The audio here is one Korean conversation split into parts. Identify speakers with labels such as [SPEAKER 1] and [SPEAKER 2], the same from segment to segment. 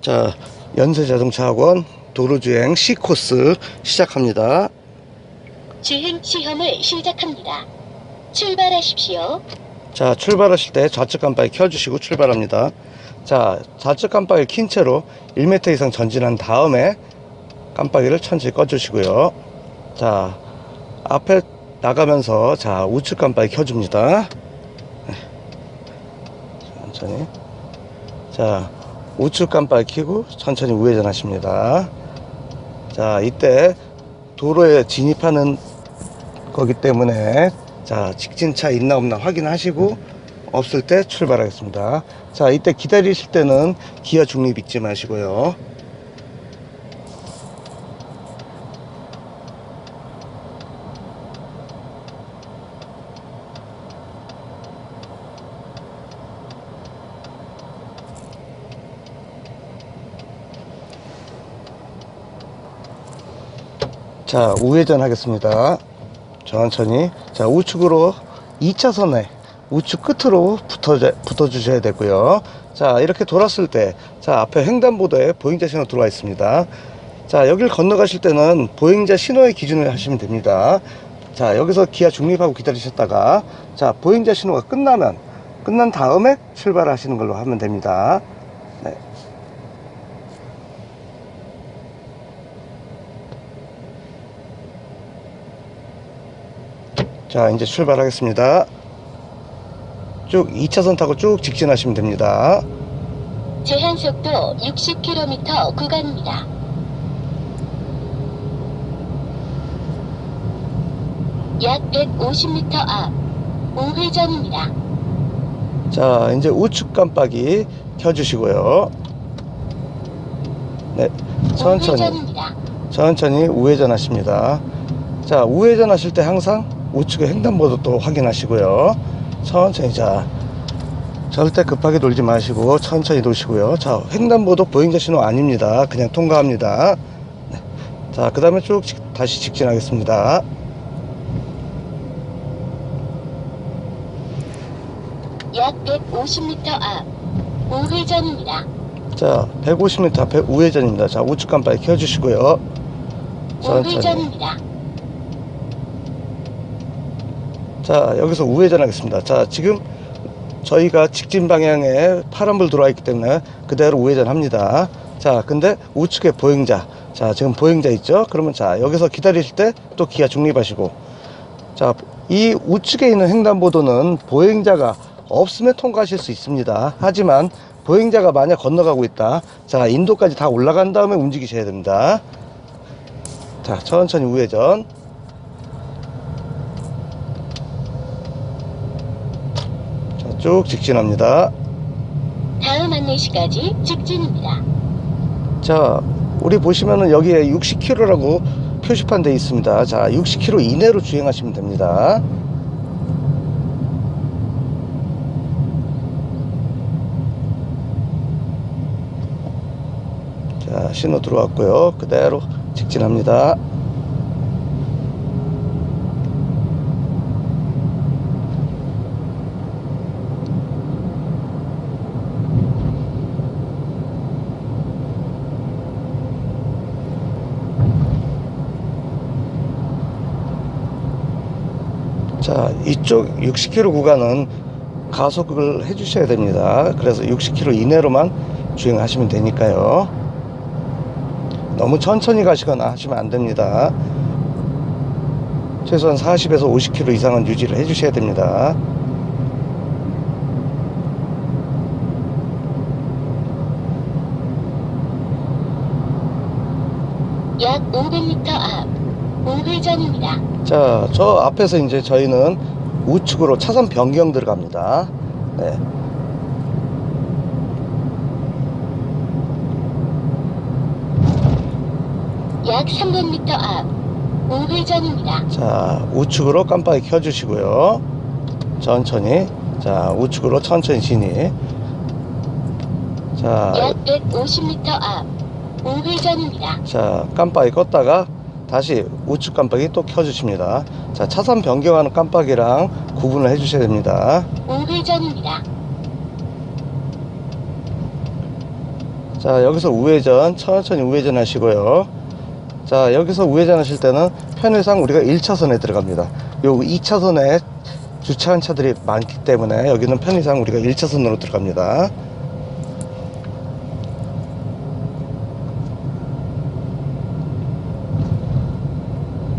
[SPEAKER 1] 자, 연세자동차학원 도로주행 C코스 시작합니다.
[SPEAKER 2] 주행 시험을 시작합니다. 출발하십시오.
[SPEAKER 1] 자, 출발하실 때 좌측 깜빡이 켜주시고 출발합니다. 자, 좌측 깜빡이 킨 채로 1m 이상 전진한 다음에 깜빡이를 천천히 꺼주시고요. 자, 앞에 나가면서 자, 우측 깜빡이 켜줍니다. 네. 천천히. 자, 우측 깜빡이 켜고 천천히 우회전 하십니다. 자, 이때 도로에 진입하는 거기 때문에 자 직진차 있나 없나 확인하시고 없을 때 출발하겠습니다 자 이때 기다리실 때는 기아 중립 잊지 마시고요 자 우회전 하겠습니다. 천천히 자 우측으로 2차선에 우측 끝으로 붙어, 붙어 주셔야 되고요. 자 이렇게 돌았을 때 자 앞에 횡단보도에 보행자 신호 들어와 있습니다. 자 여기를 건너가실 때는 보행자 신호의 기준을 하시면 됩니다. 자 여기서 기아 중립하고 기다리셨다가 자 보행자 신호가 끝나면 끝난 다음에 출발하시는 걸로 하면 됩니다. 네. 자 이제 출발하겠습니다 쭉 2차선 타고 쭉 직진하시면 됩니다
[SPEAKER 2] 제한 속도 60km 구간입니다. 약 150m 앞 우회전입니다.
[SPEAKER 1] 자 이제 우측 깜빡이 켜주시고요 네 천천히
[SPEAKER 2] 우회전입니다.
[SPEAKER 1] 천천히 우회전 하십니다 자 우회전 하실 때 항상 우측의 횡단보도 또 확인하시고요. 천천히 자 절대 급하게 돌지 마시고 천천히 도시고요. 자 횡단보도 보행자 신호 아닙니다. 그냥 통과합니다. 네. 자그 다음에 쭉 직- 다시 직진하겠습니다.
[SPEAKER 2] 약 150m 앞 우회전입니다.
[SPEAKER 1] 자 150m 앞에 우회전입니다. 자 우측 깜빡이 켜주시고요.
[SPEAKER 2] 우회전입니다.
[SPEAKER 1] 자 여기서 우회전 하겠습니다. 자 지금 저희가 직진 방향에 파란불 들어와 있기 때문에 그대로 우회전 합니다. 자 근데 우측에 보행자. 자 지금 보행자 있죠? 그러면 자 여기서 기다리실 때 또 기아 중립하시고. 자 이 우측에 있는 횡단보도는 보행자가 없으면 통과하실 수 있습니다. 하지만 보행자가 만약 건너가고 있다. 자 인도까지 다 올라간 다음에 움직이셔야 됩니다. 자 천천히 우회전 쭉 직진합니다.
[SPEAKER 2] 다음 안내시까지 직진입니다.
[SPEAKER 1] 자, 우리 보시면은 여기에 60km라고 표시판 되어 있습니다. 자, 60km 이내로 주행하시면 됩니다. 자, 신호 들어왔고요. 그대로 직진합니다. 자, 이쪽 60km 구간은 가속을 해 주셔야 됩니다. 그래서 60km 이내로만 주행하시면 되니까요. 너무 천천히 가시거나 하시면 안 됩니다. 최소한 40에서 50km 이상은 유지를 해 주셔야 됩니다.
[SPEAKER 2] 약 500m 앞 우회전입니다.
[SPEAKER 1] 자, 저 앞에서 이제 저희는 우측으로 차선 변경 들어갑니다. 네.
[SPEAKER 2] 약 300m 앞 우회전입니다.
[SPEAKER 1] 자, 우측으로 깜빡이 켜주시고요. 천천히. 자, 우측으로 천천히 진입. 자,
[SPEAKER 2] 약 150m 앞 우회전입니다.
[SPEAKER 1] 자, 깜빡이 껐다가 다시 우측 깜빡이 또 켜주십니다. 자, 차선 변경하는 깜빡이랑 구분을 해주셔야 됩니다.
[SPEAKER 2] 우회전입니다.
[SPEAKER 1] 자, 여기서 우회전, 천천히 우회전 하시고요. 자, 여기서 우회전 하실 때는 편의상 우리가 1차선에 들어갑니다. 요 2차선에 주차한 차들이 많기 때문에 여기는 편의상 우리가 1차선으로 들어갑니다.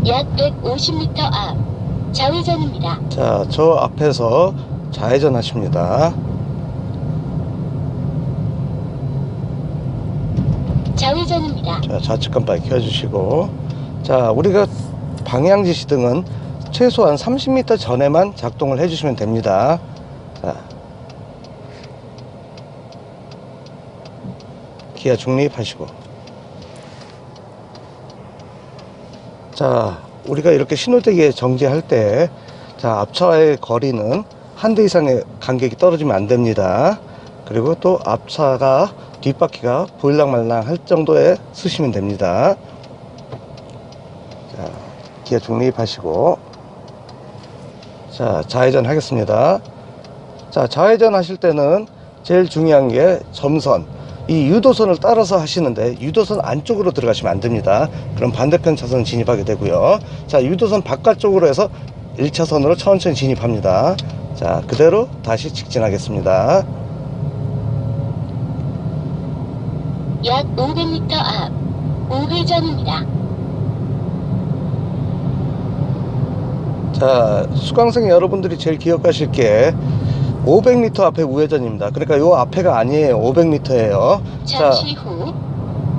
[SPEAKER 2] 약 150m 앞 좌회전입니다.
[SPEAKER 1] 자, 저 앞에서 좌회전 하십니다.
[SPEAKER 2] 좌회전입니다.
[SPEAKER 1] 자, 좌측 깜빡이 켜주시고. 자, 우리가 방향 지시등은 최소한 30m 전에만 작동을 해주시면 됩니다. 자. 기아 중립하시고. 자, 우리가 이렇게 신호대기에 정지할 때, 자, 앞차와의 거리는 한 대 이상의 간격이 떨어지면 안 됩니다. 그리고 또 앞차가 뒷바퀴가 보일랑말랑 할 정도에 쓰시면 됩니다. 자, 기아 중립하시고. 자, 좌회전 하겠습니다. 자, 좌회전 하실 때는 제일 중요한 게 점선. 이 유도선을 따라서 하시는데 유도선 안쪽으로 들어가시면 안 됩니다. 그럼 반대편 차선 진입하게 되고요. 자, 유도선 바깥쪽으로 해서 1차선으로 천천히 진입합니다. 자, 그대로 다시 직진하겠습니다.
[SPEAKER 2] 약 500m 앞 우회전입니다.
[SPEAKER 1] 자, 수강생 여러분들이 제일 기억하실 게 500m 앞에 우회전입니다. 그러니까 요 앞에가 아니에요. 500m예요. 자,
[SPEAKER 2] 잠시 후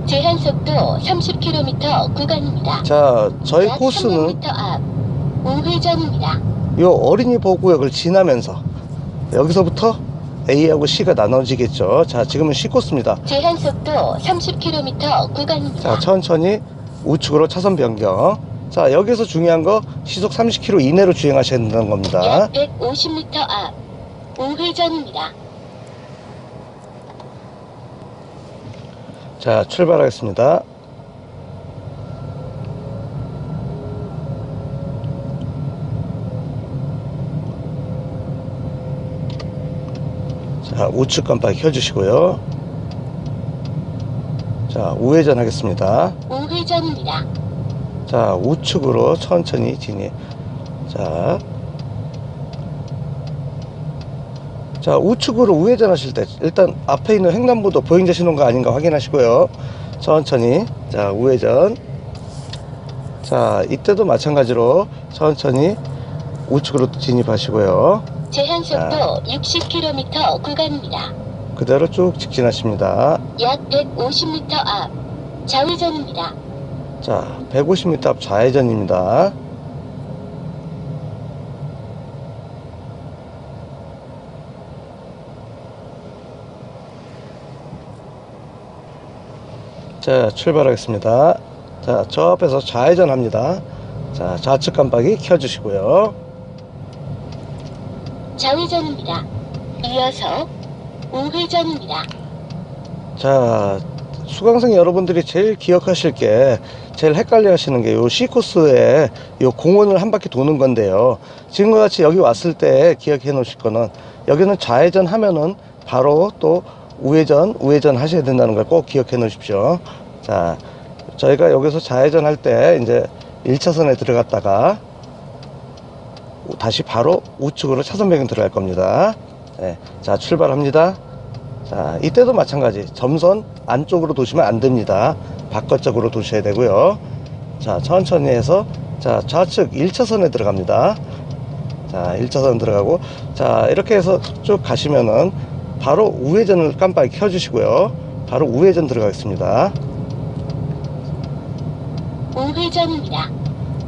[SPEAKER 2] 제한 속도 30km 구간입니다.
[SPEAKER 1] 자, 저희
[SPEAKER 2] 약
[SPEAKER 1] 코스는
[SPEAKER 2] 300m 앞 우회전입니다.
[SPEAKER 1] 요 어린이 보호구역을 지나면서 여기서부터 A하고 C가 나눠지겠죠. 자, 지금은 C 코스입니다.
[SPEAKER 2] 제한 속도 30km 구간입니다.
[SPEAKER 1] 자, 천천히 우측으로 차선 변경. 자, 여기서 중요한 거 시속 30km 이내로 주행하셔야 된다는 겁니다.
[SPEAKER 2] 약 150m 앞 우회전입니다.
[SPEAKER 1] 자, 출발하겠습니다. 자, 우측 깜빡이 켜주시고요. 자, 우회전 하겠습니다.
[SPEAKER 2] 우회전입니다.
[SPEAKER 1] 자, 우측으로 천천히 진입. 자. 자, 우측으로 우회전 하실 때, 일단 앞에 있는 횡단보도 보행자 신호가 아닌가 확인하시고요. 천천히. 자, 우회전. 자, 이때도 마찬가지로 천천히 우측으로 진입하시고요.
[SPEAKER 2] 제한 속도 60km 구간입니다.
[SPEAKER 1] 그대로 쭉 직진하십니다.
[SPEAKER 2] 약 150m 앞 좌회전입니다.
[SPEAKER 1] 자, 150m 앞 좌회전입니다. 자, 출발하겠습니다. 자, 저 앞에서 좌회전 합니다. 자, 좌측 깜빡이 켜주시고요.
[SPEAKER 2] 좌회전입니다. 이어서 우회전입니다.
[SPEAKER 1] 자, 수강생 여러분들이 제일 기억하실 게 제일 헷갈려 하시는 게 요 C코스에 요 공원을 한 바퀴 도는 건데요. 지금과 같이 여기 왔을 때 기억해 놓으실 거는 여기는 좌회전 하면은 바로 또 우회전, 우회전 하셔야 된다는 걸 꼭 기억해 놓으십시오. 자, 저희가 여기서 좌회전 할 때 이제 1차선에 들어갔다가 다시 바로 우측으로 차선 변경 들어갈 겁니다. 네, 자, 출발합니다. 자, 이때도 마찬가지. 점선 안쪽으로 도시면 안 됩니다. 바깥쪽으로 도셔야 되고요. 자, 천천히 해서 자, 좌측 1차선에 들어갑니다. 자, 1차선 들어가고 자, 이렇게 해서 쭉 가시면은 바로 우회전을 깜빡이 켜 주시고요. 바로 우회전 들어가겠습니다.
[SPEAKER 2] 우회전입니다.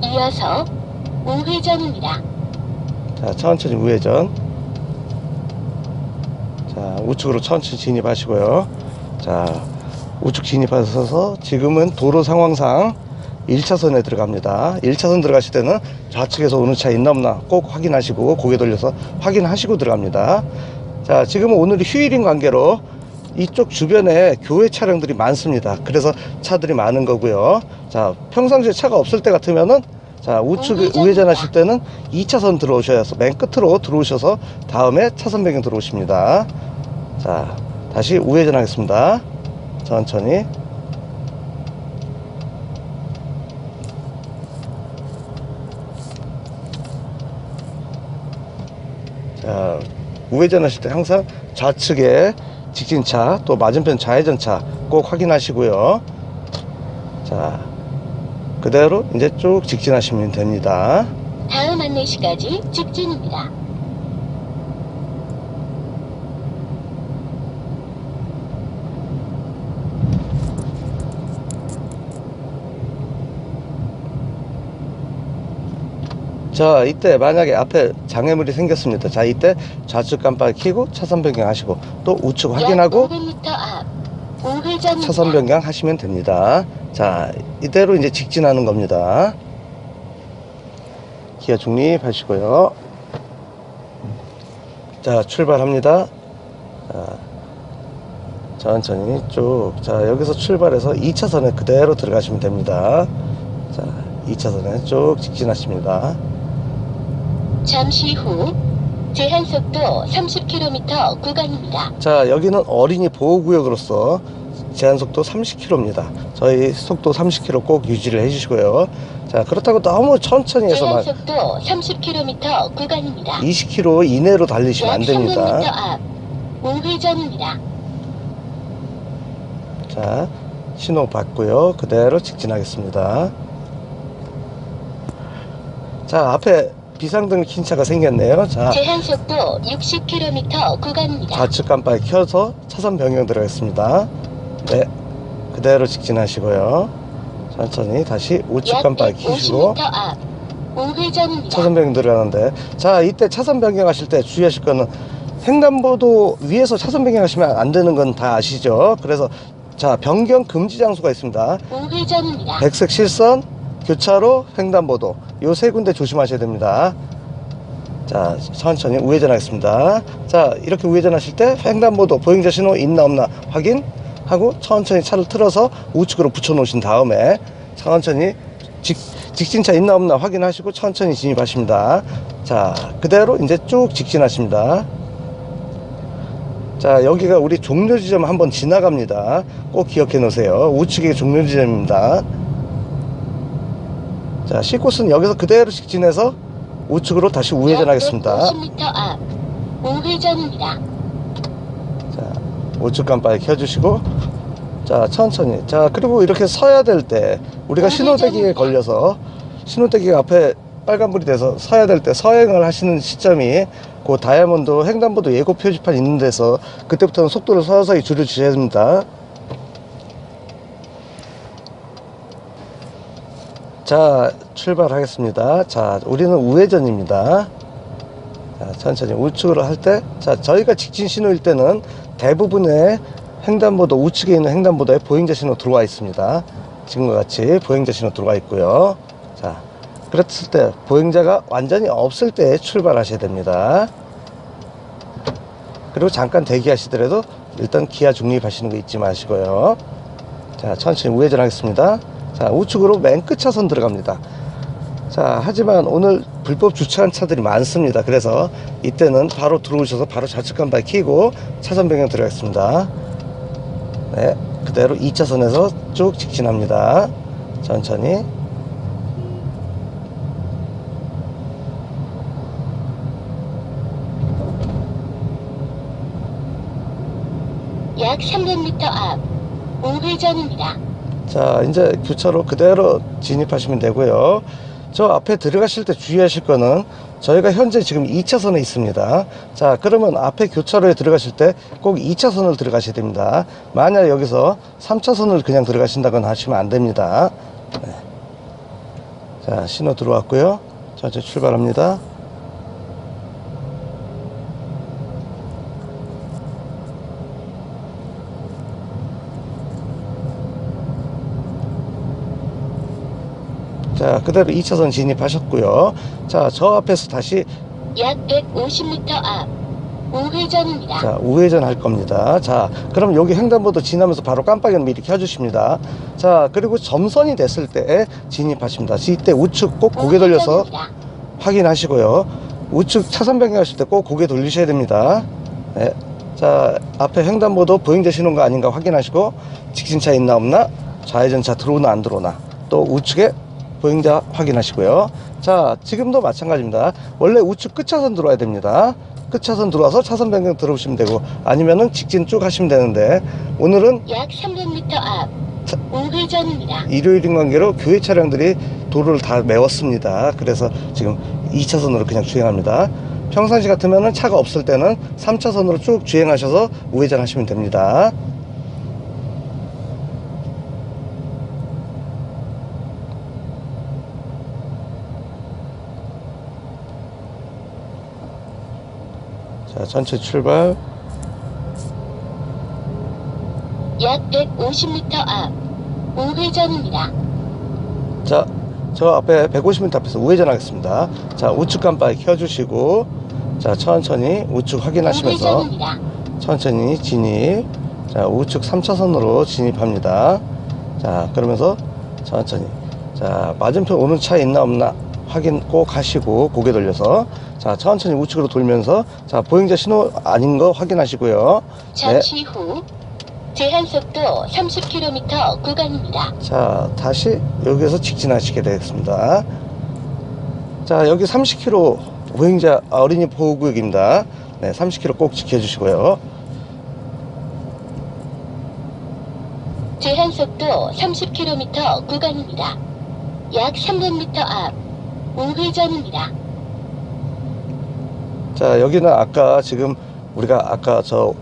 [SPEAKER 2] 이어서 우회전입니다.
[SPEAKER 1] 자, 천천히 우회전. 자, 우측으로 천천히 진입하시고요. 자, 우측 진입하셔서 지금은 도로 상황상 1차선에 들어갑니다. 1차선 들어가실 때는 좌측에서 오는 차 있나 없나 꼭 확인하시고 고개 돌려서 확인하시고 들어갑니다. 자, 지금은 오늘이 휴일인 관계로 이쪽 주변에 교회 차량들이 많습니다. 그래서 차들이 많은 거고요. 자, 평상시에 차가 없을 때 같으면은 자, 우측. 우회전 하실 때는 2차선 들어오셔야 해서 맨 끝으로 들어오셔서 다음에 차선 변경 들어오십니다. 자, 다시 우회전 하겠습니다. 천천히. 자, 우회전 하실 때 항상 좌측에 직진차 또 맞은편 좌회전차 꼭 확인하시고요. 자, 그대로 이제 쭉 직진하시면 됩니다.
[SPEAKER 2] 다음 안내시까지 직진입니다.
[SPEAKER 1] 자, 이때 만약에 앞에 장애물이 생겼습니다. 자, 이때 좌측 깜빡이 켜고 차선 변경하시고 또 우측 확인하고
[SPEAKER 2] 약 500m 앞 우회전입니다.
[SPEAKER 1] 차선 변경 하시면 됩니다. 자, 이대로 이제 직진하는 겁니다. 기아 중립하시고요. 자, 출발합니다. 자, 천천히 쭉. 자, 여기서 출발해서 2차선에 그대로 들어가시면 됩니다. 자, 2차선에 쭉 직진하십니다.
[SPEAKER 2] 잠시 후 제한 속도 30km 구간입니다.
[SPEAKER 1] 자, 여기는 어린이 보호구역으로서 제한속도 30km입니다. 저희 속도 30km 꼭 유지를 해주시고요. 자, 그렇다고 너무 천천히 해서만
[SPEAKER 2] 속도 30km 구간입니다.
[SPEAKER 1] 20km 이내로 달리시면
[SPEAKER 2] 안약 300m
[SPEAKER 1] 됩니다.
[SPEAKER 2] 앞 우회전입니다.
[SPEAKER 1] 자, 신호 받고요. 그대로 직진하겠습니다. 자, 앞에 비상등 킨 차가 생겼네요. 자,
[SPEAKER 2] 제한 속도 60km 구간입니다.
[SPEAKER 1] 좌측 깜빡이 켜서 차선 변경 들어가겠습니다. 네, 그대로 직진하시고요. 천천히 다시 우측
[SPEAKER 2] 약
[SPEAKER 1] 깜빡이 켜시고
[SPEAKER 2] 150m 앞 우회전입니다.
[SPEAKER 1] 차선 변경 들어가는데 자 이때 차선 변경하실 때 주의하실 거는 횡단보도 위에서 차선 변경하시면 안 되는 건 다 아시죠? 그래서 자 변경 금지 장소가 있습니다.
[SPEAKER 2] 우회전입니다.
[SPEAKER 1] 백색 실선, 교차로, 횡단보도 요 세 군데 조심하셔야 됩니다. 자 천천히 우회전하겠습니다. 자 이렇게 우회전하실 때 횡단보도 보행자 신호 있나 없나 확인하고 천천히 차를 틀어서 우측으로 붙여 놓으신 다음에 천천히 직, 직진차 있나 없나 확인하시고 천천히 진입하십니다. 자 그대로 이제 쭉 직진하십니다. 자 여기가 우리 종료 지점 한번 지나갑니다. 꼭 기억해 놓으세요. 우측이 종료 지점입니다. 자 C코스는 여기서 그대로 직진해서 우측으로 다시 우회전하겠습니다.
[SPEAKER 2] 50m 앞 우회전입니다.
[SPEAKER 1] 자, 우측 깜빡이 켜주시고, 자, 천천히. 자, 그리고 이렇게 서야 될 때, 우리가 신호대기에 걸려서, 신호대기가 앞에 빨간불이 돼서 서야 될 때 서행을 하시는 시점이, 그 다이아몬드 횡단보도 예고 표지판 있는 데서, 그때부터는 속도를 서서히 줄여주셔야 됩니다. 자, 출발하겠습니다. 자, 우리는 우회전입니다. 자, 천천히 우측으로 할 때, 자, 저희가 직진 신호일 때는 대부분의 횡단보도, 우측에 있는 횡단보도에 보행자 신호 들어와 있습니다. 지금과 같이 보행자 신호 들어와 있고요. 자, 그랬을 때, 보행자가 완전히 없을 때 출발하셔야 됩니다. 그리고 잠깐 대기하시더라도 일단 기아 중립하시는 거 잊지 마시고요. 자, 천천히 우회전하겠습니다. 자, 우측으로 맨 끝 차선 들어갑니다. 자, 하지만 오늘 불법 주차한 차들이 많습니다. 그래서 이때는 바로 들어오셔서 바로 좌측 깜빡이 켜고 차선 변경 들어가겠습니다. 네, 그대로 2차선에서 쭉 직진합니다. 천천히.
[SPEAKER 2] 약 300m 앞 우회전입니다.
[SPEAKER 1] 자, 이제 교차로 그대로 진입하시면 되고요. 저 앞에 들어가실 때 주의하실 거는 저희가 현재 지금 2차선에 있습니다. 자, 그러면 앞에 교차로에 들어가실 때 꼭 2차선을 들어가셔야 됩니다. 만약 여기서 3차선을 그냥 들어가신다거나 하시면 안 됩니다. 네. 자, 신호 들어왔고요. 천천히 출발합니다. 자, 그대로 2차선 진입하셨고요. 자, 저 앞에서 다시
[SPEAKER 2] 약 150m 앞 우회전입니다.
[SPEAKER 1] 자, 우회전 할 겁니다. 자, 그럼 여기 횡단보도 지나면서 바로 깜빡이는 미리 켜주십니다. 자, 그리고 점선이 됐을 때 진입하십니다. 이때 우측 꼭 고개 돌려서
[SPEAKER 2] 우회전입니다.
[SPEAKER 1] 확인하시고요. 우측 차선 변경하실 때 꼭 고개 돌리셔야 됩니다. 네. 자, 앞에 횡단보도 보행자 신호가 아닌가 확인하시고 직진차 있나 없나 좌회전차 들어오나 안 들어오나 또 우측에 보행자 확인하시고요 자 지금도 마찬가지입니다 원래 우측 끝차선 들어와야 됩니다 끝차선 들어와서 차선 변경 들어오시면 되고 아니면은 직진 쭉 하시면 되는데 오늘은
[SPEAKER 2] 약 300m 앞
[SPEAKER 1] 자.
[SPEAKER 2] 우회전입니다.
[SPEAKER 1] 일요일인 관계로 교회 차량들이 도로를 다 메웠습니다. 그래서 지금 2차선으로 그냥 주행합니다. 평상시 같으면 차가 없을 때는 3차선으로 쭉 주행하셔서 우회전 하시면 됩니다. 자, 전체 출발.
[SPEAKER 2] 약 150m 앞 우회전입니다.
[SPEAKER 1] 자, 저 앞에 150m 앞에서 우회전 하겠습니다. 자, 우측 깜빡이 켜주시고, 자, 천천히 우측 확인하시면서
[SPEAKER 2] 우회전입니다.
[SPEAKER 1] 천천히 진입. 자, 우측 3차선으로 진입합니다. 자, 그러면서 천천히. 자, 맞은편 오는 차 있나 없나 확인 꼭 하시고, 고개 돌려서. 자, 천천히 우측으로 돌면서, 자, 보행자 신호 아닌 거 확인하시고요.
[SPEAKER 2] 잠시 후 제한 속도 30km 구간입니다.
[SPEAKER 1] 자, 다시 여기서 직진하시게 되겠습니다. 자, 여기 30km 보행자 아, 어린이 보호구역입니다. 네, 30km 꼭 지켜주시고요.
[SPEAKER 2] 제한 속도 30km 구간입니다. 약 300m 앞 우회전입니다.
[SPEAKER 1] 자, 여기는 아까 지금 우리가 아까 저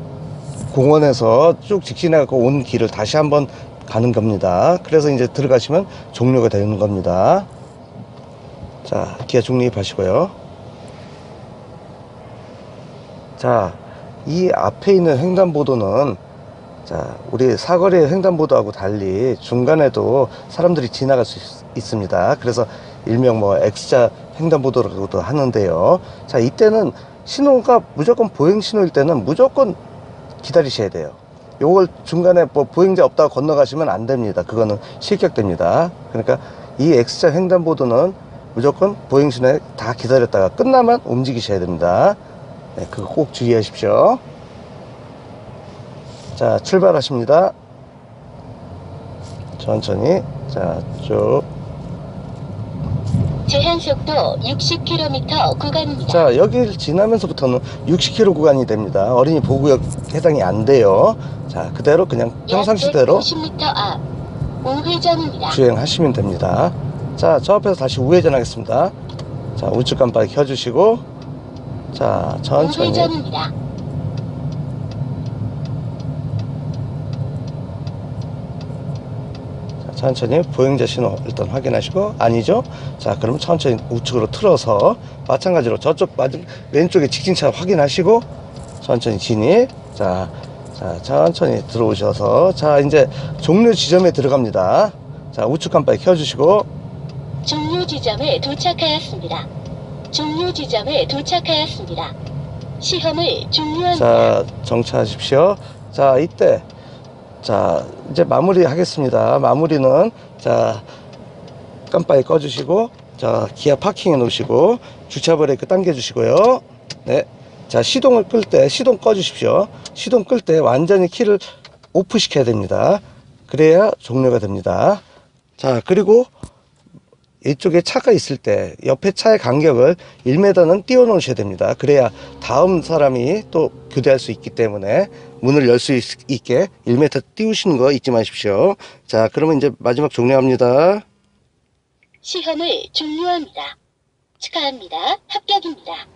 [SPEAKER 1] 공원에서 쭉 직진해갖고 온 길을 다시 한번 가는 겁니다. 그래서 이제 들어가시면 종료가 되는 겁니다. 자, 기아 중립하시고요. 자, 이 앞에 있는 횡단보도는 자, 우리 사거리 횡단보도하고 달리 중간에도 사람들이 지나갈 수 있, 습니다 그래서 일명 뭐 X자 횡단보도라고도 하는데요. 자, 이때는 신호가 무조건 보행 신호일 때는 무조건 기다리셔야 돼요. 요걸 중간에 뭐 보행자 없다고 건너가시면 안 됩니다. 그거는 실격됩니다. 그러니까 이 X자 횡단보도는 무조건 보행 신호에 다 기다렸다가 끝나면 움직이셔야 됩니다. 네, 그거 꼭 주의하십시오. 자, 출발하십니다. 천천히. 자, 쭉.
[SPEAKER 2] 속도 60km 구간입니다.
[SPEAKER 1] 자, 여기를 지나면서부터는 60km 구간이 됩니다. 어린이 보구역 해당이 안 돼요. 자, 그대로 그냥 평상시대로
[SPEAKER 2] 50m 앞 우회전입니다.
[SPEAKER 1] 주행하시면 됩니다. 자, 저 앞에서 다시 우회전 하겠습니다. 자, 우측 깜빡이 켜주시고, 자, 천천히.
[SPEAKER 2] 우회전입니다.
[SPEAKER 1] 천천히 보행자 신호 일단 확인하시고, 아니죠? 자, 그럼 천천히 우측으로 틀어서, 마찬가지로 저쪽 왼쪽에 직진차 확인하시고, 천천히 진입. 자, 자, 천천히 들어오셔서, 자, 이제 종료 지점에 들어갑니다. 자, 우측 깜빡이 켜주시고,
[SPEAKER 2] 종료 지점에 도착하였습니다. 종료 지점에 도착하였습니다. 시험을 종료합니다.
[SPEAKER 1] 자, 정차하십시오. 자, 이때, 자, 이제 마무리 하겠습니다. 마무리는, 자, 깜빡이 꺼주시고, 자, 기아 파킹해 놓으시고, 주차 브레이크 당겨주시고요. 네. 자, 시동을 끌 때, 시동 꺼주십시오. 시동 끌 때 완전히 키를 오프 시켜야 됩니다. 그래야 종료가 됩니다. 자, 그리고 이쪽에 차가 있을 때 옆에 차의 간격을 1m는 띄워 놓으셔야 됩니다. 그래야 다음 사람이 또 교대할 수 있기 때문에 문을 열 수 있게 1m 띄우시는 거 잊지 마십시오. 자, 그러면 이제 마지막 종료합니다.
[SPEAKER 2] 시험을 종료합니다. 축하합니다. 합격입니다.